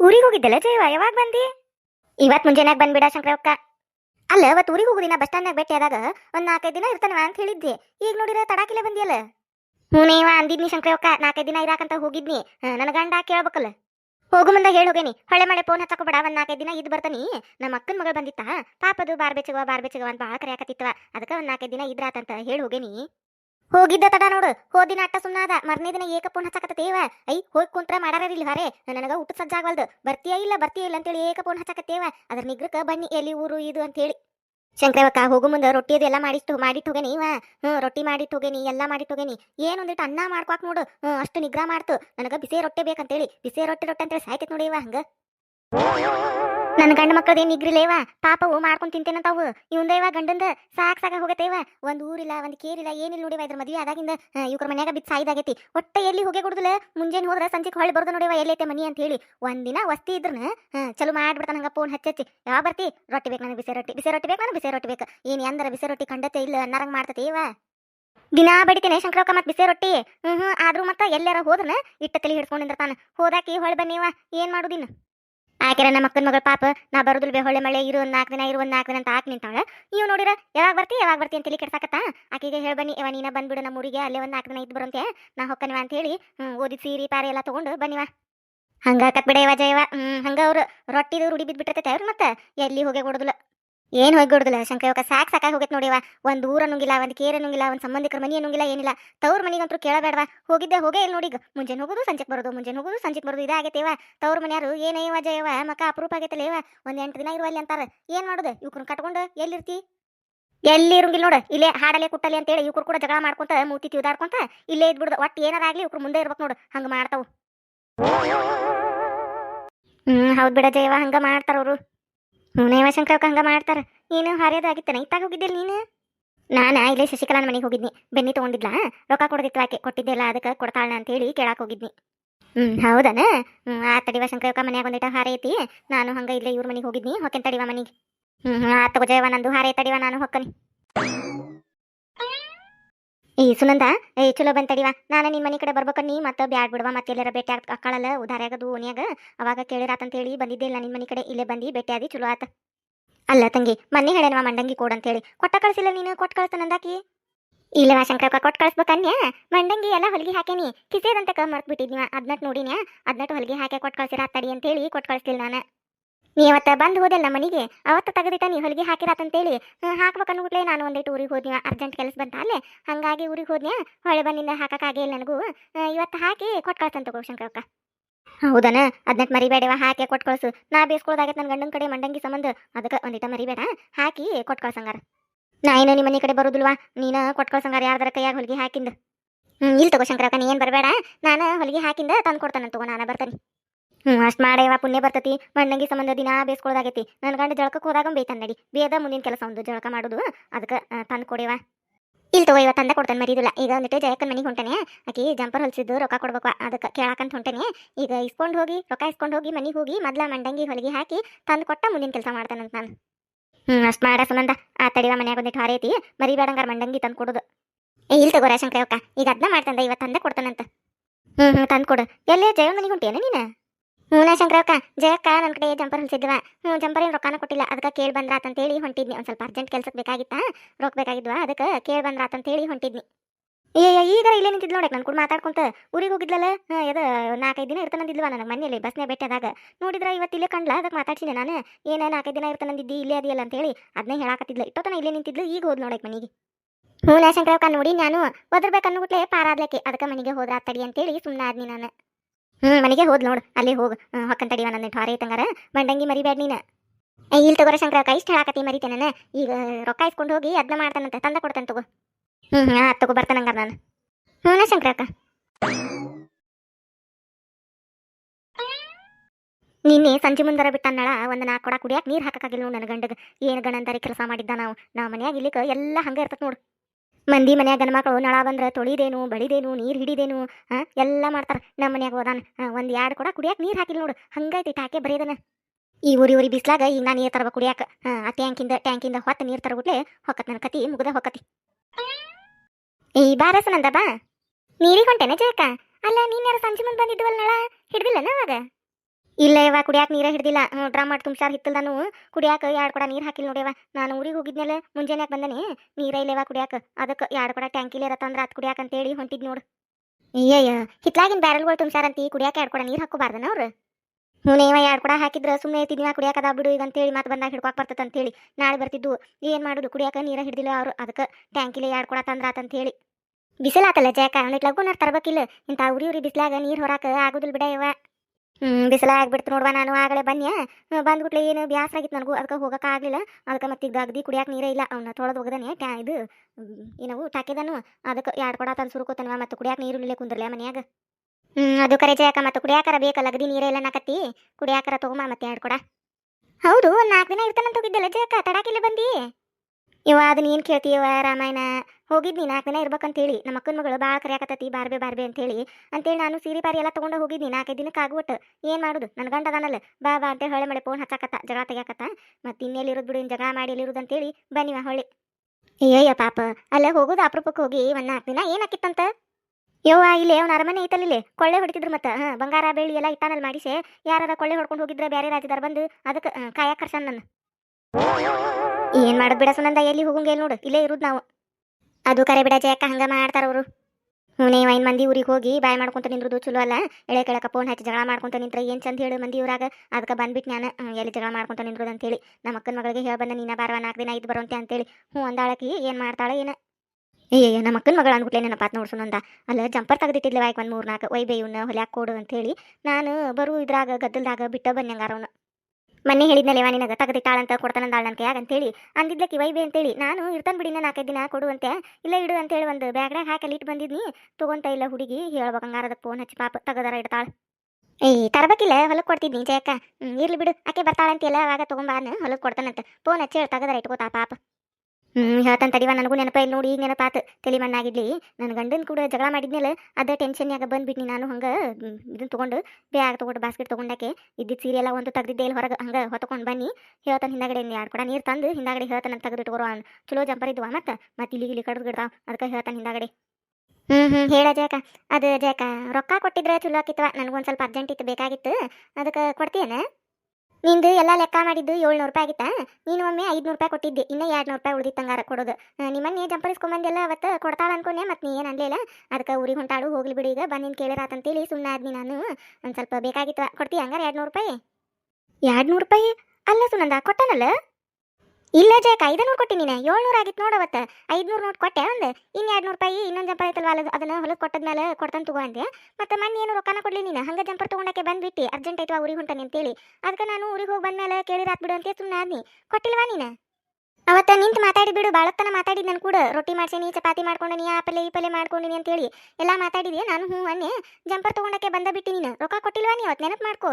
ಊರಿಗೆ ಹೋಗಿದ್ದಲ್ಲ ಜಯವ ಯಾವಾಗ ಬಂದಿ? ಇವತ್ ಮುಂಜಾನೆ ಬಂದ್ಬಿಡ ಶಂಕರಕ್ಕ ಅಲ್ಲ ಅವತ್ತು ಊರಿಗೆ ಹೋಗುದಿನ ಬಸ್ ಸ್ಟ್ಯಾಂಡ್ನಾಗ ಭೇಟಿ ಆದಾಗ ಒಂದ್ ನಾಲ್ಕೈದು ದಿನ ಇರ್ತಾನವ ಅಂತ ಹೇಳಿದ್ದೆ. ಈಗ ನೋಡಿರ ತಡಾಕಿಲ್ಲ ಬಂದಿಯಲ್ಲ? ಹ್ಞೂ ನೀವ, ಅಂದಿದ್ನಿ ಶಂಕರಕ್ಕ ನಾಲ್ಕೈದು ದಿನ ಇರಾಕಂತ ಹೋಗಿದ್ನಿ. ನನ್ನ ಗಂಡ ಕೇಳ್ಬೇಕಲ್ಲ. ಹೋಗು ಮುಂದೆ ಹೇಳಿ ಹೋಗೇನಿ. ಹೊಳೆ ಮಳೆ ಫೋನ್ ಹಚ್ಚಕ ಬೇಡ ಒಂದ್ ನಾಲ್ಕೈದು ದಿನ ಇದ್ ಬರ್ತಾನಿ. ನಮ್ಮ ಅಕ್ಕನ ಮಗಳು ಬಂದಿತ್ತ? ಪಾಪದು ಬಾರ್ಬೆಚಗುವ ಬಾರ್ಬೆಚಗುವ ಅಂತ ಭಾಳ ಕರೆಯಾಕತ್ತಿತ್ತವ ಅದಕ್ಕೆ ಒಂದ್ ನಾಲ್ಕೈದು ದಿನ ಇದ್ರಾತಂತ ಹೇಳಿ ಹೋಗೇನಿ. ಹೋಗಿದ್ದ ತಡ ನೋಡು. ಹೋದಿನ ಅಟ್ಟ ಸುಮ್ಮನಾದ ಮರನೇ ದಿನ ಏಕ ಫೋನ್ ಹಚ್ಚಕತ್ತೇವ ಐ, ಹೋಗಿ ಕುಂತ್ರ ಮಾಡಾರ ಇಲ್ಲಿ ಹೊರೆ ನನಗ ಊಟ ಸಜ್ಜಾಗವಲ್ದು ಬರ್ತೀಯ ಇಲ್ಲ ಬರ್ತೀಯ ಇಲ್ಲ ಅಂತೇಳಿ ಏಕ ಫೋನ್ ಹಚ್ಚಕತ್ತೇವ ಅದ್ರ ನಿಗ್ರಕ ಬನ್ನಿ, ಎಲ್ಲಿ ಊರು, ಇದು ಅಂತೇಳಿ. ಶಂಕರವಕ್ಕ, ಹೋಗು ಮುಂದೆ. ರೊಟ್ಟಿ ಎಲ್ಲ ಮಾಡಿಟ್ಟು ಮಾಡಿಟ್ಟು ಹೋಗೇನಿ ಇವ. ಹ್ಞೂ ರೊಟ್ಟಿ ಮಾಡಿಟ್ಟು ಹೋಗೇನಿ, ಎಲ್ಲ ಮಾಡಿಟ್ಟು ಹೋಗೇನಿ. ಏನು ಅಂದ್ರೆ ಅನ್ನ ಮಾಡ್ಕೊಕ್ ನೋಡು. ಹ್ಞೂ ಅಷ್ಟು ನಿಗ್ರಹ ಮಾಡ್ತು. ನನಗ ಬಿಸಿ ರೊಟ್ಟಿ ಬೇಕಂತೇಳಿ. ಬಿಸಿ ರೊಟ್ಟಿ ರೊಟ್ಟಿ ಅಂತೇಳಿ ಸಾಯ್ತೈತ್ ನೋಡಿ ಇವ ಹಂಗ. ನನ್ನ ಗಂಡ ಮಕ್ಕಳದೇನು ನಿಗ್ರಿಲೇವ ಪಾಪವು ಮಾಡ್ಕೊಂಡ್ ತಿಂತೇನಂತಾವು. ಇವಂದೇವ ಗಂಡಂದ ಸಾಕ್ ಸಾಕ ಹೋಗತ್ತೇವ? ಒಂದ್ ಊರಿಲ್ಲ, ಒಂದ್ ಕೇರಿಲ್ಲ, ಏನಿಲ್ಲ ನೋಡಿವ ಇದ್ರ ಮದ್ವೆ ಆದಾಗಿಂದ ಇವ್ರ ಮನ್ಯಾಗ ಬಿದ್ದು ಸಾಯ್ದಾಗೈತಿ. ಒಟ್ಟ ಎಲ್ಲಿ ಹೋಗೇ ಕೊಡುದಿಲ್ಲ. ಮುಂಜಾನೆ ಹೋದ್ರ ಸಂಜೆಗೆ ಹೊಳ್ಳಿ ಬರ್ದು ನೋಡಿವ ಎಲ್ಲೈತೆ ಮನಿ ಅಂತ ಹೇಳಿ. ಒಂದಿನ ವಸ್ತಿ ಇದ್ರನ ಚಲೋ ಮಾಡ್ಬಿಡ್ತಾನ ಹಂಗ ಫೋನ್ ಹಚ್ಚಿ ಯಾವ ಬರ್ತಿ? ರೊಟ್ಟಿ ಬೇಕು ನನಗೆ ಬಿಸಿ ರೊಟ್ಟಿ ಬಿಸಿ ರೊಟ್ಟಿ ಬೇಕು, ನನಗೆ ಬಿಸಿ ರೊಟ್ಟಿ ಬೇಕು. ಏನ್ ಅಂದ್ರ ಬಿಸಿ ರೊಟ್ಟಿ ಕಂಡತೆ ಇಲ್ಲ, ಅನ್ನರಂಗ್ ಮಾಡ್ತತಿ ಇವ? ದಿನಾ ಬಡಿತೇನೆ ಶಂಕರಕ್ಕ ಮತ್ತೆ ಬಿಸಿ ರೊಟ್ಟಿ ಹ್ಮ್ ಹ್ಮ್, ಆದ್ರೂ ಮತ್ತ ಎಲ್ಲಾರ ಹೋದ್ರನ, ಇಟ್ಟ ತಲೆ ಹಿಡ್ಕೊಂಡಿರ್ತಾನ ಹೋದಾಕಿ ಹೊಳ್ ಬನ್ನಿವ ಏನ್ ಮಾಡುದಿನ ಆಕೆರ ನಮ್ಮ ಅಕ್ಕನ ಮಗಳ ಪಾಪ, ನಾ ಬರೋದಿಲ್ ಬೇ ಹೊಳೆ ಮಳೆ ಇರು ಒಂದ್ ನಾಲ್ಕು ದಿನ, ಇರು ಒಂದ್ ನಾಲ್ಕು ದಿನ ಅಂತ ಹಾಕಿ ನಿಂತಾಳೆ ನೀವು ನೋಡಿರ, ಯಾವಾಗ ಬರ್ತಿ ಯಾವಾಗ ಬರ್ತಿ ಅಂತ ಹೇಳಿ ಕೆಡ್ಸಾಕತ್ತ. ಆಕೆಗೆ ಹೇಳ್ ಬನ್ನಿ ಇವ ನೀನ ಬಂದ್ಬಿಡು ನಮ್ಮ ಊರಿಗೆ, ಅಲ್ಲೇ ಒಂದ್ ನಾಲ್ಕು ದಿನ ಇದ್ದು ಬರಂತೆ, ನಾ ಹೊಕ್ಕನಿವ ಅಂತ ಹೇಳಿ ಓದಿ ಸೀರೆ ಪಾರೆ ಎಲ್ಲ ತಗೊಂಡು ಬನ್ನಿವ. ಹಂಗ ಕತ್ಬಿಡ ಇವ ಜಯವ ಹ್ಮ್, ಹಂಗ ಅವ್ರು ರೊಟ್ಟಿದು ರೂಢಿ ಬಿದ್ದು ಬಿಟ್ಟಿರ್ತೈತೆ ಅವ್ರು ಮತ್ತೆ, ಎಲ್ಲಿ ಹೋಗೇ ಕೊಡುದಿಲ್ಲ ಏನ್ ಹೋಗಿ ಕೊಡುದಿಲ್ಲ ಸಾಕು ಸಾಕ್ ಸಾಕಾಗಿ ಹೋಗೈತೆ ನೋಡಿವ ಒಂದ್ ಊರ ನುಂಗಿಲ್ಲ ಒಂದ್ ಕೇರ್ ನುಂಗಿಲ್ಲ ಒಂದ್ ಸಂಬಂಧಿಕರ ಮನಿ ನುಂಗಿಲ್ಲ ಏನಿಲ್ಲ. ತವ್ರ ಮನೆಗಂತೂ ಕೇಳಬೇಡವಾ. ಹೋಗಿದ್ದೆ ಹೋಗೇ ಇಲ್ಲಿ ನೋಡಿ ಮುಂಜಾನೆ ಹೋಗುದು ಸಂಜೆಗೆ ಬರೋದು, ಮುಂಜಾನೆ ಹೋಗುದು ಸಂಜೆಗೆ ಬರೋದು ಇದಾಗೈತೆವ ತವ್ರ ಮನ್ಯಾರು ಏನೇವ ಜಯವ ಮಕ್ಕ ಅಪರೂಪ ಆಗೈತಲೇವ ಒಂದ್ ಎಂಟು ದಿನ ಇರುವಲ್ಲಿ ಅಂತಾರ. ಏನ್ ಮಾಡುದು? ಇವ್ರನ್ನ ಕಟ್ಕೊಂಡು ಎಲ್ಲಿರ್ತಿ? ಎಲ್ಲಿ ಇರಂಗಿಲ್ಲ ನೋಡು? ಇಲ್ಲೇ ಹಾಡಲೆ, ಕುಟ್ಟಲಿ ಅಂತೇಳಿ ಇವ್ರು ಕೂಡ ಜಗಳ ಮಾಡ್ಕೊಂತ, ಮೂತಿ ತಿವಿದಾಡ್ಕೊಂತ ಇಲ್ಲೇ ಇದ್ಬಿಡುದು. ಒಟ್ಟು ಏನಾರ ಆಗ್ಲಿ ಇವ್ರು ಮುಂದೆ ಇರ್ಬೇಕು ನೋಡು. ಹಂಗ ಮಾಡ್ತಾವು. ಹ್ಮ್, ಹೌದ್ ಬಿಡ ಜಯವ ಹಂಗ ಮಾಡ್ತಾರ ಹ್ಞೂನೇವ ಶಂಕರಕ್ಕ ಹಂಗ ಮಾಡ್ತಾರ. ನೀನು ಹರಿಯೋದಾಗಿತ್ತೇನೆ, ಇತ್ತಾಗ ಹೋಗಿದ್ದಿಲ್ಲ ನೀನು? ನಾನು, ಇಲ್ಲೇ ಶಶಿಕಲಾನ ಮನೆಗೆ ಹೋಗಿದ್ನಿ. ಬೆನ್ನಿ ತಗೊಂಡಿದ್ಲಾ? ರೊಕ್ಕ ಕೊಡೋದಿತ್ತು ಆಕೆ, ಕೊಟ್ಟಿದ್ದೆಲ್ಲ ಅದಕ್ಕೆ ಕೊಡ್ತಾಳ ಅಂತ ಹೇಳಿ ಕೇಳಾಕ ಹೋಗಿದ್ನಿ. ಹ್ಞೂ ಹೌದನ? ಹ್ಞೂ ಆ ತಡಿವ ಶಂಕರಕ್ಕ ಮನೆಯಾಗ ಒಂದಿಟ ಹಾರ ಐತಿ ನಾನು ಹಂಗ ಇಲ್ಲೇ ಇವ್ರ ಮನೆಗೆ ಹೋಗಿದ್ನಿ, ಹೊಕ್ಕೆನ್ ತಡಿವ ಮನೆಗೆ. ಹ್ಞೂ ಹ್ಞೂ ಆ ಗುಜಯವ ಜಯವ ನಂದು ಹಾರ ತಡಿವ, ನಾನು ಹೊಕ್ಕನಿ. ಏ, ಸುನಂದ, ಏ, ಚಲೋ ಬಂದ್ ತಡಿವ ನಾನು ನಿನ್ನ ಮನೆ ಕಡೆ ಬರ್ಬೇಕ ನೀ ಮತ್ತೆ ಬ್ಯಾಡ್ ಬಿಡುವ. ಮತ್ತೆ ಎಲ್ಲರ ಭೇಟಿ ಆಗ ಅಕ್ಕಳಲ್ಲ ಉದಾರ್ಯಾಗದು ಓನ್ಯಾಗ ಅವಾಗ ಕೇಳಿರಾತಂತೇಳಿ ಬಂದಿದ್ದೆ. ಇಲ್ಲ ನಿನ್ನ ಮನೆ ಕಡೆ ಇಲ್ಲೇ ಬಂದು, ಭೇಟಿ ಆದಿ, ಚಲೋ ಆತ. ಅಲ್ಲ ತಂಗಿ, ಮೊನ್ನೆ ಹೇಳೇನವ ಮಂಡಂಗಿ ಕೊಡು ಅಂತ ಹೇಳಿ. ಕೊಟ್ಟ ಕಳ್ಸಿಲ್ಲ ನೀನು? ಕೊಟ್ಟು ಅಂದಾಕಿ? ಇಲ್ಲವಾ ಶಂಕರಪ್ಪ ಕೊಟ್ಟು ಕಳಿಸ್ಬೇಕನ್ಯ ಮಂಡಂಗಿ ಎಲ್ಲ ಹೊಲಿಗೆ ಹಾಕೇನಿ ಕಿಸೇದಂತ ಕ ಮರ್ತ್ ಬಿಟ್ಟಿದ್ನಿ ಅದ್ನಟ್ ನೋಡಿನ್ಯಾ? ಅದ್ನಟ್ ಹೊಲಿಗೆ ಹಾಕಿ ಕೊಟ್ಟು ಕಳಿಸಿರ ತಡಿ ಅಂತ ಹೇಳಿ ಕೊಟ್ಟು ಕಳಿಸ್ಲಿಲ್ಲ ನಾನು. ನೀ ಅವತ್ತ ಬಂದು ಹೋದಲ್ಲ ಮನೆಗೆ? ಅವತ್ತು ತೆಗೆದಿಟ್ಟ ನೀ ಹೊಲಿಗೆ ಹಾಕಿರಾತಂತೇಳಿ? ಹಾಕ್ಬೇಕನ್ನುಟ್ಲೆ ನಾನು ಒಂದಿಟ್ಟು ಊರಿಗೆ ಹೋದ್ನಿ ಅರ್ಜೆಂಟ್ ಕೆಲಸ ಬಂತ ಅಲ್ಲೇ? ಹಂಗಾಗಿ ಊರಿಗೆ ಹೋದ್ನ್ಯಾ? ಹೊಳೆ ಬಂದಿಂದ ಹಾಕಕ್ಕಾಗೇ ಇಲ್ಲ ನನಗೂ. ಇವತ್ತು ಹಾಕಿ ಕೊಟ್ಟು ಕಳ್ಸಂತ ಶಂಕರಕ್ಕ ಹೌದನ? ಅದನ್ನ ಮರಿಬೇಡವ, ಹಾಕಿ ಕೊಟ್ಟು ನಾ ಬೇಸ್ಕೊಳ್ಳೋದಾಗೈತೆ ನನ್ನ ಗಂಡನ ಕಡೆ ಮಂಡಂಗಿ ಸಂಬಂಧ. ಅದಕ್ಕೆ ಒಂದಿಟ ಮರಿಬೇಡ. ಹಾಕಿ ಕೊಟ್ಟು ಕಳ್ಸಂಗಾರ ನಾ ಏನು ನಿಮ್ಮ ಮನೆ ಕಡೆ ಬರೋದಿಲ್ವಾ? ನೀನ ಕೊಟ್ಟು ಕಳ್ಸಂಗಾರ ಯಾರ್ದಾರ ಕೈಯಾಗ ಹೊಲಿಗೆ ಹಾಕಿಂದ? ಹ್ಞೂ ಇಲ್ಲಿ ತಗೋ ಶಂಕರಕ್ಕ ನೀ ಏನು ಬರಬೇಡ. ನಾನು ಹೊಲಿಗೆ ಹಾಕಿಂದ ತಂದು ಕೊಡ್ತಾನೆ ತಗೋ, ನಾನು ಬರ್ತಾನೆ. ಹ್ಞೂ ಅಷ್ಟು ಮಾಡೇವ ಪುಣ್ಯ ಬರ್ತತಿ. ಮಣ್ಣಂಗಿ ಸಂಬಂಧ ದಿನ ಬೇಸ್ಕೊಳ್ದಾಗೈತಿ. ನನ್ನ ಗಂಡ ಜಳಕಕ್ಕೆ ಹೋದಾಗ ಬೇಯ್ತಾನೆ ನಡಿ. ಬೇದ ಮುಂದಿನ ಕೆಲಸ ಒಂದು ಜಳಕ ಮಾಡೋದು. ಅದಕ್ಕೆ ತಂದು ಕೊಡೇವ ಇಲ್ಲಿ ತಗೋ ಇವ ತಂದ ಕೊಡ್ತಾನೆ ಮರಿದಿಲ್ಲ ಈಗ ಒಂದಿಟ್ಟು ಜಯಕ್ಕನ ಮನೆಗೆ ಹೊಂಟಾನೆ. ಆಕಿ ಜಂಪರ್ ಹೊಲಿಸಿದ್ದು ರೊಕ್ಕ ಕೊಡ್ಬೇಕು ಅದಕ್ಕೆ ಕೇಳಕಂತ ಹೊಂಟಾನೆ. ಈಗ ಇಸ್ಕೊಂಡು ಹೋಗಿ, ರೊಕ್ಕ ಇಸ್ಕೊಂಡು ಹೋಗಿ ಮನೆಗೆ ಹೋಗಿ ಮೊದ್ಲ ಮಂಡಂಗಿ ಹೊಲಿಗೆ ಹಾಕಿ ತಂದು ಕೊಟ್ಟ ಮುಂದಿನ ಕೆಲಸ ಮಾಡ್ತಾನಂತ ನಾನು. ಹ್ಞೂ ಅಷ್ಟು ಮಾಡ ಸುನಂದ ಆ ತಡಿವ ಮನ್ಯಾಗ ಒಂದಿಟ್ಟು ಹಾರೈತಿ. ಮರಿಬೇಡಂಗಾರ ಮಂಡಂಗಿ ತಂದು ಕೊಡೋದು. ಏ ಇಲ್ಲಿ ತಗೋ ಶಂಕರಕ್ಕ ಈಗ ಅದನ್ನ ಮಾಡ್ತಂದ ಇವತ್ತು ತಂದೆ ಕೊಡ್ತಾನಂತ. ಹ್ಞೂ ಹ್ಞೂ ತಂದು ಕೊಡು. ಎಲ್ಲೇ ಜಯ ಮನೆಗೆ ಹೊಂಟೇನ ನೀನು? ಹ್ಞೂ ನಾ ಶಂಕರಕ್ಕ ಜಯಕ್ಕ ನನ್ನ ಕಡೆ ಜಂಪರ್ ಹೊಲಿಸಿದ್ವ. ಹ್ಞೂ ಜಂಪರ್ ಏನು ರೊಕ್ಕನ ಕೊಟ್ಟಿಲ್ಲ, ಅದಕ್ಕೆ ಕೇಳಿ ಬಂದ್ರಾತಂತೇಳಿ ಹೊಂಟಿದ್ನಿ. ಒಂದು ಸ್ವಲ್ಪ ಅರ್ಜೆಂಟ್ ಕೆಲ್ಸಕ್ಕೆ ಬೇಕಾಗಿತ್ತಾ ರೊಕ್ಕ ಬೇಕಾಗಿದ್ವಾ, ಅದಕ್ಕೆ ಕೇಳಿ ಬಂದ್ರಾತಂತೇಳಿ ಹೊಂಟಿದ್ನಿ. ಏ ಈಗ ಇಲ್ಲೇ ನಿಂತಿದ್ ನೋಡಕ್, ನಾನು ಕೂಡ ಮಾತಾಡ್ಕೊಂತ ಊರಿಗೆ ಹೋಗಿದ್ಲಲ್ಲ ಇದು ನಾಲ್ಕೈದು ದಿನ ಇರ್ತಾನಂದಿದ್ವಾ ನನಗೆ ಮನೆಯಲ್ಲಿ ಬಸ್ನೇ ಬೆಟ್ಟದಾಗ. ನೋಡಿದ್ರೆ ಇವತ್ತು ಇಲ್ಲೇ ಕಂಡ್ಲ ಅದಕ್ಕೆ ಮಾತಾಡ್ಸಿನಿ ನಾನು. ಏನ ನಾಲ್ಕೈದು ದಿನ ಇರ್ತಾನಂದಿದ್ದಿ ಇಲ್ಲೇ ಅದಿಯಲ್ಲ ಅಂತೇಳಿ ಅದನ್ನೇ ಹೇಳಾಕತ್ತಿದ್ಲ. ಇಟ್ಟೋತನ ಇಲ್ಲೇ ನಿಂತಿದ್ಲು, ಈಗ ಹೋದ್ ನೋಡಕ್ ಮನೆಗೆ. ಹ್ಞೂ ನಾ ಶಂಕರಕ್ಕ ನೋಡಿ, ನಾನು ಒದರ್ಬೇಕನ್ನುಬಿಟ್ಲೆ ಪಾರಾದ್ಲಕ್ಕೆ, ಅದಕ್ಕೆ ಮನೆಗೆ ಹೋದ್ರ ತಡಿ ಅಂತೇಳಿ ಸುಮ್ಮನೆ ಆದ್ನಿ ನಾನು. ಹ್ಞೂ ಮನೆಗೆ ಹೋದ್ ನೋಡು. ಅಲ್ಲಿ ಹೋಗಿ. ಹೊಕ್ಕಂತಡಿವ ನನ್ನ ಹೊರ ಐತಂಗಾರ ಮಂಡಂಗಿ ಮರಿಬೇಡ ನೀನ. ಏ ಇಲ್ಲಿ ತಗೋರ ಶಂಕರಕ್ಕ ಇಷ್ಟ ಹೇಳಾಕತಿ ಮರಿತೆ ನಾನು. ಈಗ ರೊಕ್ಕ ಇಸ್ಕೊಂಡು ಹೋಗಿ ಅದ್ನ ಮಾಡ್ತಾನಂತ. ತಂದ ಕೊಡ್ತಾನೆ ತಗೋ. ಹ್ಮ್ ಹ್ಞೂ ಆ, ತಗೋ ಬರ್ತಾನಂಗಾರ ನಾನು. ಹ್ಞೂ ನಾ ಶಂಕರಕ್ಕ ನಿನ್ನೆ ಸಂಜೆ ಮುಂದರ ಬಿಟ್ಟನ್ನಳ ಒಂದು ನಾಲ್ಕು ಕೊಡ ಕುಡಿಯಾಕ ನೀರು ಹಾಕಕ್ಕಾಗಿಲ್ಲ ನನ್ನ ಗಂಡಗೆ. ಏನು ಗಣಂತಾರೆ ಕೆಲಸ ಮಾಡಿದ್ದ ನಾವು. ನಾವು ಮನೆಯಾಗ ಇಲ್ಲಿಕ ಎಲ್ಲ ಹಂಗೆ ಇರ್ತದೆ ನೋಡು. ಮಂದಿ ಮನ್ಯಾಗ ಗಂಡ ಮಕ್ಕಳು ನಳ ಬಂದ್ರೆ ತೊಳಿದೇನು ಬಳಿದೇನು ನೀರು ಹಿಡಿದೇನು ಎಲ್ಲ ಮಾಡ್ತಾರೆ. ನಮ್ಮ ಮನ್ಯಾಗ ಹೋದಾನ. ಒಂದು ಎರಡು ಕೂಡ ಕುಡಿಯಾಕ ನೀರು ಹಾಕಿಲ್ಲ ನೋಡು. ಹಂಗೈತಿ ಟಾಕೆ ಬರೆಯದನ ಈ ಊರಿ ಊರಿ ಬಿಸ್ಲಾಗ ಈಗ ನಾನು ನೀರು ತರಬೇಕು ಕುಡಿಯಾಕ. ಹಾಂ ಆ ಟ್ಯಾಂಕಿಂದ ಟ್ಯಾಂಕಿಂದ ಹೊತ್ತು ನೀರು ತರಬಿಟ್ಲೆ ಹೊಕ್ಕತ್ ನನ್ನ ಕತಿ, ಮುಗ್ದ ಹೊಕ್ಕತಿ. ಈ ಬಾರಸನಂದ ಬಾ. ನೀರಿಗೆ ಹೊಂಟೇನೆ ಜಯಕ ಅಲ್ಲ, ನೀನ್ ಯಾರ ಸಂಜೆ ಮುಂದೆ ಬಂದಿದ್ದವಲ್ಲ ನಳ? ಹಿಡ್ದಿಲ್ಲನ ಅವಾಗ? ಇಲ್ಲ ಇವ ಕುಡಿಯಾಕ ನೀರೇ ಹಿಡ್ದಿಲ್ಲ. ಡ್ರಾ ಮಾಡಿ ತುಂಬ್ಸಾರ ಹಿತ್ತಲ್ದಾನು. ಕುಡಿಯಾಕ ಎರಡು ಕೊಡ ನೀರು ಹಾಕಿಲ್ಲ ನೋಡ್ಯವ ನಾನು ಊರಿಗೆ ಹೋಗಿದ್ಮೇಲೆ ಮುಂಜಾನೆ ಬಂದನೆ. ನೀರ ಇಲ್ಲವ ಕುಡಿಯಾಕ. ಅದಕ್ಕೆ ಎರಡು ಕೊಡ ಟ್ಯಾಂಕಿಲಿ ಇರತ್ತಂದ್ರ ಅದು ಕುಡಿಯಾಕ ಅಂತೇಳಿ ಹೊಂಟಿದ್ ನೋಡು. ಅಯ್ಯಯ್ಯ, ಹಿತ್ಲಾಗಿನ ಬ್ಯಾರಲ್ಗಳು ತುಂಬ್ಸಾರಂತಿ ಕುಡಿಯಾಕ ಎರಡು ಕೊಡ ನೀರು ಹಾಕೋಬಾರ್ದನ ಅವ್ರು? ಹ್ಞೂ ಇವ ಎರಡು ಕೊಡ ಹಾಕಿದ್ರ ಸುಮ್ಮನೆ ತಿನ್ವಾ ಕುಡಿಯಾಕ ಅದ ಬಿಡು ಈಗ ಅಂತೇಳಿ ಮತ್ತೆ ಬಂದಾಗ ಹಿಡ್ಕೊಕ್ ಬರ್ತದ ಅಂತೇಳಿ. ನಾಳೆ ಬರ್ತಿದ್ದು ಏನು ಮಾಡುದು? ಕುಡಿಯಾಕ ನೀರ ಹಿಡ್ದಿಲ್ಲ ಅವ್ರು. ಅದಕ್ಕೆ ಟ್ಯಾಂಕಿಲಿ ಎರಡು ಕೊಡ ಅಂತ ಅಂತೇಳಿ. ಬಿಸಿಲಾತಲ್ಲ ಜಯಕ ಒಂದಿಟ್ ಲಘು ತರಬೇಕಿಲ್ಲ. ಇಂಥ ಉರಿ ಉರಿ ಬಿಸಿಲಾಗ ನೀರು ಹೊರಾಕ ಆಗುದಿಲ್ಲ ಬಿಡ ಇವ ಹ್ಮ್ ಬಿಸಿಲ ಆಗ್ಬಿಡ್ತು ನೋಡ್ವಾ ನಾನು ಆಗಲೇ ಬನ್ನಿ ಬಂದ್ಬಿಟ್ಲೆ ಏನು ಬ್ಯಾಸ ಆಗಿತ್ತು ನನಗೂ. ಅದಕ್ಕೆ ಹೋಗಕ್ಕೆ ಆಗಲಿಲ್ಲ. ಅದಕ್ಕೆ ಮತ್ತೆ ಈಗ ಅಗದಿ ಕುಡಿಯಾಕ ನೀರೇ ಇಲ್ಲ. ಅವನ್ನ ತೊಳೆದು ಒಗದಾನೆ ಟ್ಯಾ, ಇದು ಏನವು ಟಾಕಿದನು ಅದಕ್ಕೆ ಎರಡು ಕೊಡ ತಂದು ಸುರುಕೋತನವ ಮತ್ತೆ ಕುಡಿಯಾಕ ನೀರು ಇಲ್ಲೇ ಕುಂದ್ರಲ್ಲ ಮನ್ಯಾಗ. ಹ್ಮ್, ಅದು ಕರೆ ಜಯಕ ಮತ್ತೆ ಕುಡಿಯಾಕರ ಬೇಕಲ್ಲ, ಅಗದಿ ನೀರೇ ಇಲ್ಲ ನಾಕತ್ತಿ ಕುಡಿಯಾಕರ ತಗೊಂಬ ಮತ್ತೆ ಎರಡು ಕೊಡ ಹೌದು, ಒಂದು ನಾಲ್ಕು ದಿನ ಇರ್ತಾನಂತ ಹೋಗಿದ್ದಲ್ಲ ಜಯಕ ತಡಾಕಿಲ್ಲ ಬಂದಿ? ಇವ ಅದನ್ನ ಏನು ಕೇಳ್ತೀಯವ ರಾಮಾಯಣ? ಹೋಗಿದ್ನಿ ನಾಲ್ಕು ದಿನ ಇರ್ಬೇಕಂತೇಳಿ. ನಮ್ಮ ಅಕ್ಕನ ಮಗಳು ಭಾಳ ಕರೆಯಾಕತ್ತತಿ, ಬಾರ್ಬೆ ಬಾರ್ಬೆ ಅಂತೇಳಿ. ಅಂತೇಳಿ ನಾನು ಸೀರೆ ಪಾರಿ ಎಲ್ಲ ತೊಗೊಂಡು ಹೋಗಿದ್ನಿ. ನಾಲ್ಕೈದು ದಿನಕ್ಕೆ ಆಗ್ಬಿಟ್ಟು. ಏನು ಮಾಡೋದು? ನನ್ನ ಗಂಡ ಅದಾನಲ್ಲ. ಬಾ ಬಾ ಅಂತೇಳಿ ಹೊಳೆ ಮಳೆ ಫೋನ್ ಹಚ್ಚಾಕತ್ತ, ಜಗಳ ತೆಗ್ಯಾಕತ್ತ. ಮತ್ತೆ ಇನ್ನೆಲ್ಲಿ ಇರೋದು ಬಿಡು ಇನ್ನು ಜಗಳ ಮಾಡಿ ಎಲ್ಲಿರೋದು ಅಂತೇಳಿ ಬನ್ನಿವ ಹೊಳೆ ಏಯ್ಯ ಪಾಪ. ಅಲ್ಲೇ ಹೋಗೋದು ಅಪರೂಪಕ್ಕೆ ಹೋಗಿ ಒಂದು ನಾಲ್ಕು ದಿನ? ಏನಾಕಿತ್ತಂತ ಯವ್ವ, ಇಲ್ಲಿ ಅವ್ನ ಅರಮನೆ ಐತಲ್ಲ ಕೊಳ್ಳೆ ಹೊಡಿತಿದ್ರು ಮತ್ತೆ. ಹಾಂ, ಬಂಗಾರ, ಬೆಳ್ಳಿ ಎಲ್ಲ ಇಟ್ಟಾನಲ್ಲಿ ಮಾಡಿಸೆ. ಯಾರಾರ ಕೊಳ್ಳೆ ಹೊಡ್ಕೊಂಡು ಹೋಗಿದ್ರೆ ಬೇರೆ ರಾಜ್ಯದಾರ ಬಂದು ಅದಕ್ಕೆ ಕಾಯಕ್ಕೆ ಕರ್ಸನ್ ನನ್ನ ಏನು ಮಾಡೋದು ಬಿಡ ಸುನಂದ, ಎಲ್ಲಿ ಹೋಗಂಗೆ ನೋಡು. ಇಲ್ಲೇ ಇರೋದು ನಾವು. ಅದು ಕರೆ ಬಿಡ ಜಯಕ್ಕ, ಹಂಗ ಮಾಡ್ತಾರ ಅವರು. ಹ್ಞೂ ಐದು ಮಂದಿ ಊರಿಗೆ ಹೋಗಿ ಬಾಯ್ ಮಾಡ್ಕೊಂತ ನಿಂದ್ರದು ಚಲೋ ಅಲ್ಲ. ಎಳೆ ಕೆಳಕ ಫೋನ್ ಹಚ್ಚಿ ಜಗಳ ಮಾಡ್ಕೊಂತ ನಿಂತ್ರ ಏನು ಚಂದ ಹೇಳು ಮಂದಿ ಊರಾಗ. ಅದಕ್ಕೆ ಬಂದ್ಬಿಟ್ಟು ನಾನು ಎಲ್ಲಿ ಜಗಳ ಮಾಡ್ಕೊಂತ ನಿಂದ್ರದು ಅಂತೇಳಿ ನಮ್ಮ ಅಕ್ಕನ ಮಗಳಿಗೆ ಹೇಳಿ ಬಂದ, ನೀನ ಬಾರವ ನಾಲ್ಕು ದಿನ ಐದು ಬರೋಂತೆ ಅಂತೇಳಿ ಹ್ಞೂ, ಅಂದಾಳಕಿ, ಏನು ಮಾಡ್ತಾಳೆ ಏನು? ಏಯ್ಯ ನಮ್ಮ ಅಕ್ಕನ ಮಗಳು ಅಂದ್ಬಿಟ್ಲೆ ನನ್ನ ಪಾತ್ ನೋಡ್ಸು ನಂದ ಅಲ್ಲ, ಜಂಪರ್ ತೆಗೆದಿಟ್ಟಿಲ್ಲ ವಾಯ್ಕ್ ಒಂದು ಮೂರು ನಾಲ್ಕು ವೈ ಬೇವನ್ನ ಹೊಲ್ಯಾಕ ಕೊಡು ಅಂತೇಳಿ ನಾನು ಬರು ಇದ್ರಾಗ, ಗದ್ದಲ್ದಾಗ ಬಿಟ್ಟ ಬನ್ನಿ ಅವನು. ಮೊನ್ನೆ ಅಂತ ಇವ ನಿನಗೆ ತೆಗ್ದಿಟ್ಟಾಳಂತ ಕೊಡ್ತಾನಂದಾಳ ನನ್ನ ಕೈಯಾಗ ಅಂತೇಳಿ ವೈಬೇ ವೈಬೆ ಅಂತೇಳಿ ನಾನು ಇರ್ತಾನೆ ಬಿಡಿನ ನಾಲ್ಕೈದು ದಿನ ಕೊಡುವಂತೆ ಇಲ್ಲ ಇಡು ಅಂತೇಳಿ ಒಂದು ಬ್ಯಾಗ್ನಾಗ ಹಾಕಿ ಅಲ್ಲಿ ಇಟ್ಟು ಬಂದಿದ್ನಿ. ತಗೊಂತ ಇಲ್ಲ ಹುಡುಗಿ, ಹೇಳ್ಬೇಕು ಹಂಗಾರದ ಫೋನ್ ಹಚ್ಚಿ, ಪಾಪ ತಗದಾರ, ಇಡ್ತಾಳ. ಏಯ್ ತರಬೇಕಿಲ್ಲ ಹೊಲಕ್ಕೆ ಕೊಡ್ತಿದ್ನಿ ಜಯಕ್ಕ. ಇರ್ಲಿ ಬಿಡು, ಆಕೆ ಬರ್ತಾಳಂತಿಲ್ಲ ಅವಾಗ ತೊಗೊಂಬಾನ ಹೊಲಕ್ಕೆ ಕೊಡ್ತಾನಂತ. ಫೋನ್ ಹಚ್ಚಿ, ಹೇಳಿ, ತಗದಾರ ಇಟ್ಕೋತಾ ಪಾಪ. ಹೇಳ್ತಾನೆ ತಡಿವ, ನನಗೂ ನೆನಪ ಇಲ್ಲಿ ನೋಡಿ ಈಗ ನೆನಪಾತು. ತಲೆ ಮಣ್ಣಾಗಿದ್ಲಿ ನನ್ನ ಗಂಡನ ಕೂಡ ಜಗಳ ಮಾಡಿದ್ಮೇಲೆ ಅದ ಟೆನ್ಷನ್ಯಾಗ ಬಂದ್ಬಿಟ್ನಿ ನಾನು ಹಂಗೆ ಇದನ್ನ ತೊಗೊಂಡು ಬ್ಯಾಗ್ ತೊಗೊಂಡು ಬಾಸ್ಕೆಟ್ ತೊಗೊಂಡಾಕೆ ಇದ್ದಿದ್ದು ಸೀರೆ ಎಲ್ಲ ಒಂದು ತೆಗ್ದಿದ್ದೆ ಇಲ್ಲಿ ಹೊರಗೆ, ಹಂಗೆ ಹೊತ್ಕೊಂಡು ಬನ್ನಿ. ಹೇಳ್ತಾನೆ ಹಿಂದಾಗಡೆ ಎರಡು ಕೂಡ ನೀರು ತಂದು ಹಿಂದಾಗಡೆ ಹೇಳ್ತಾನೆ ತೆಗೆದಿಟ್ಕೊರೋ ಚಲೋ ಜಂಪರ್ ಇದ್ವಾ ಮತ್ತೆ? ಮತ್ತೆ ಇಲ್ಲಿ ಇಲ್ಲಿ ಕಡ್ದು ಗಿಡ್ತಾವ ಅದಕ್ಕೆ ಹೇಳ್ತಾನೆ ಹಿಂದಾಗಡೆ. ಹ್ಞೂ ಹ್ಞೂ ಹೇಳ ಜಯಕ. ಅದು ಜಯಕ, ರೊಕ್ಕ ಕೊಟ್ಟಿದ್ರೆ ಚಲೋ ಆಕಿತ್ವ? ನನಗೊಂದು ಸ್ವಲ್ಪ ಅರ್ಜೆಂಟ್ ಇತ್ತು ಬೇಕಾಗಿತ್ತು. ಅದಕ್ಕೆ ಕೊಡ್ತೀಯನ? ನಿಂದು ಎಲ್ಲ ಲೆಕ್ಕ ಮಾಡಿದ್ದು ಏಳ್ನೂರು ರೂಪಾಯಿ ಆಗಿತ್ತಾ? ನೀನು ಒಮ್ಮೆ ಐದುನೂರು ರೂಪಾಯಿ ಕೊಟ್ಟಿದ್ದೆ. ಇನ್ನೂ ಎರಡು ನೂರು ರೂಪಾಯಿ ಉಳಿದಿತ್ತು ಹಂಗಾರ ಕೊಡೋದು. ನಿಮ್ಮನ್ನೇ ಜಂಪರ್ ಇಸ್ಕೊಂಬಂದೆಲ್ಲ ಅವತ್ತು ಕೊಡ್ತಾಳ ಅನ್ಕೊಂಡೆ ಮತ್ತೆ ನೀ ಏನು ಅನ್ಲಿಲ್ಲ ಅದಕ್ಕೆ ಊರಿಗೆ ಹೊಂಟಾಳು, ಹೋಗ್ಲಿ ಬಿಡಿ ಈಗ. ಬಂದಿನ ಕೇಳಿರಾತಂತೇಳಿ ಸುಮ್ಮನೆ ಆದ್ನಿ ನಾನು. ಒಂದು ಸ್ವಲ್ಪ ಬೇಕಾಗಿತ್ತು ಕೊಡ್ತೀಯ ಹಂಗಾರೆ ಎರಡು ನೂರು ರೂಪಾಯಿ? ಎರಡು ನೂರು ರೂಪಾಯಿ? ಅಲ್ಲ ಸುನಂದ, ಕೊಟ್ಟನಲ್ಲ? ಇಲ್ಲ ಜಯಕ ಐದುನೂರು ಕೊಟ್ಟಿ ನೀನು. ಏಳ್ನೂರು ಆಗಿತ್ತು ನೋಡವತ್ತ ಐದುನೂರು ನೋಟ್ ಕೊಟ್ಟೆ ಒಂದು. ಎರಡು ರೂಪಾಯಿ, ಇನ್ನೊಂದು ಜಂಪರ್ ಐತಲ್ವ ಅಲ್ಲ ಅದನ್ನ ಹೊಲಕ್ಕೆ ಕೊಟ್ಟದ್ಮೇಲೆ ಕೊಡ್ತಾನೆ ತಗೋ ಅಂದೆ. ಮತ್ತೆ ಮನ್ನ ಏನು ರೊಕ್ಕನ ಕೊಡ್ಲಿ ನೀನು? ಹಂಗೆ ಜಂಪರ್ ತೊಗೊಂಡಕ್ಕೆ ಬಂದ್ಬಿಟ್ಟು, ಅರ್ಜೆಂಟ್ ಐತವ ಊರಿಗೆ ಹೊಂಟಾನೆ ಅಂತೇಳಿ. ಅದಕ್ಕೆ ನಾನು ಊರಿಗೆ ಹೋಗಿ ಬಂದ್ಮೇಲೆ ಕೇಳಿರಾತ್ ಬಿಡು ಅಂತ ಸುಮ್ಮನೆ ಆದ್ನಿ. ಕೊಟ್ಟಿಲ್ವಾ ನೀನು? ಅವತ್ತ ನಿಂತು ಮಾತಾಡಿ ಬಿಡು, ಬಾಳತ್ತನ ಮಾತಾಡಿದ್ ನಾನು ಕೂಡ. ರೊಟ್ಟಿ ಮಾಡ್ಸೀನಿ, ಚಪಾತಿ ಮಾಡ್ಕೊಂಡನಿ ಆ ಪಲ್ಲೆ ಈ ಪಲ್ಲೆ ಮಾಡ್ಕೊಂಡಿನಿ ಅಂತೇಳಿ. ಎಲ್ಲ ಮಾತಾಡಿದೆ ನಾನು ಹ್ಞೂ ಅನ್ನೆ. ಜಂಪರ್ ತೊಗೊಂಡಕ್ಕೆ ಬಂದ ಬಿಟ್ಟು ನೀನು. ರೊಕ್ಕ ಕೊಟ್ಟಿಲ್ವಾ ನೀ ಅವತ್ತು ನೆನಪು ಮಾಡ್ಕೋ.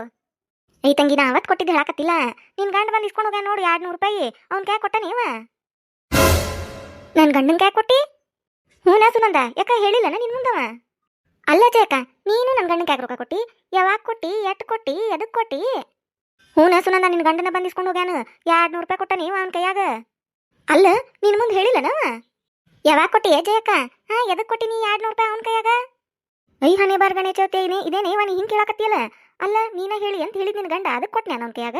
ಐ ತಂಗಿ, ನಾ ಅವತ್ತು ಕೊಟ್ಟಿದ್ದು ಹೇಳಕತ್ತಿಲ್ಲ. ನಿನ್ನ ಗಂಡ ಬಂದು ಇಸ್ಕೊಂಡು ಹೋಗ್ಯಾನ ನೋಡಿ ಎರಡು ನೂರು ರೂಪಾಯಿ. ಅವ್ನ ಕೈ ಕೊಟ್ಟ ನೀವ ನನ್ನ ಗಂಡನ ಕೈ ಕೊಟ್ಟಿ? ಹ್ಞೂ ಸುನಂದ ಯಾಕ ಹೇಳಿಲ್ಲ ನಿನ್ನ ಮುಂದವ? ಅಲ್ಲ ಜಯಕ ನೀನು ನನ್ನ ಗಂಡನ ಕೈ ರೊಕ್ಕ ಕೊಟ್ಟಿ? ಯಾವಾಗ ಕೊಟ್ಟಿ? ಎಟ್ಟು ಕೊಟ್ಟಿ? ಎದಕ್ಕೆ ಕೊಟ್ಟಿ? ಹ್ಞೂ ಸುನಂದ ನಿನ್ನ ಗಂಡನ ಬಂದಿಸ್ಕೊಂಡು ಹೋಗ್ಯಾನ. ಎರಡು ನೂರು ರೂಪಾಯಿ ಕೊಟ್ಟನೆ ನೀವು ಅವನ ಕೈಯಾಗ. ಅಲ್ಲ ನಿನ್ನ ಮುಂದೆ ಹೇಳಿಲ್ಲ ಯಾವಾಗ ಕೊಟ್ಟಿ ಜಯಕ್ಕ ಹಾ ಎದಕ್ಕೆ ಕೊಟ್ಟಿ ನೀ ಎರಡು ನೂರು ರೂಪಾಯಿ ಅವನ ಕೈಯಾಗ? ಐ ಹನಿ ಬಾರ್ ಗಣೇಶ ಇದೇನೇ? ಇವ ನೀ ಹಿಂಗೆ ಅಲ್ಲ, ನೀನ ಹೇಳಿ ಅಂತ ಹೇಳಿದ್ ನಿನ್ ಗಂಡ ಅದಕ್ಕೆ ಕೊಟ್ನೆ ಅವನ ಕೈಯಾಗ?